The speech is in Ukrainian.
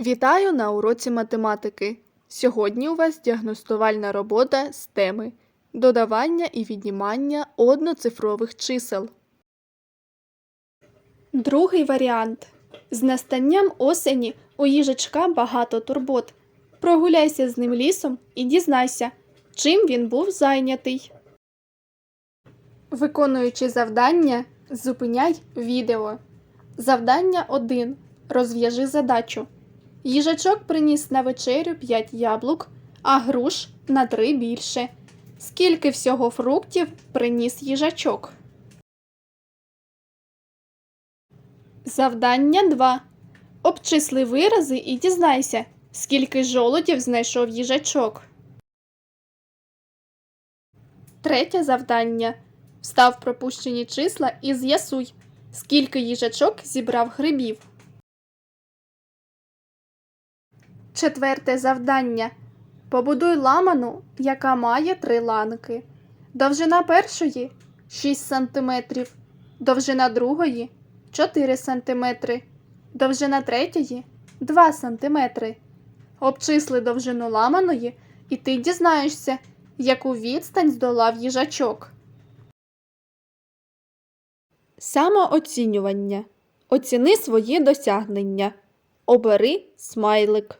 Вітаю на уроці математики. Сьогодні у вас діагностувальна робота з теми додавання і віднімання одноцифрових чисел. Другий варіант. З настанням осені у їжачка багато турбот. Прогуляйся з ним лісом і дізнайся, чим він був зайнятий. Виконуючи завдання, зупиняй відео. Завдання 1. Розв'яжи задачу. Їжачок приніс на вечерю 5 яблук, а груш на 3 більше. Скільки всього фруктів приніс їжачок? Завдання 2. Обчисли вирази і дізнайся, скільки жолудів знайшов їжачок. Третє завдання. Встав пропущені числа і з'ясуй, скільки їжачок зібрав грибів. Четверте завдання. Побудуй ламану, яка має три ланки. Довжина першої 6 см, довжина другої 4 см, довжина третьої 2 см. Обчисли довжину ламаної, і ти дізнаєшся, яку відстань здолав їжачок. Самооцінювання. Оціни свої досягнення. Обери смайлик.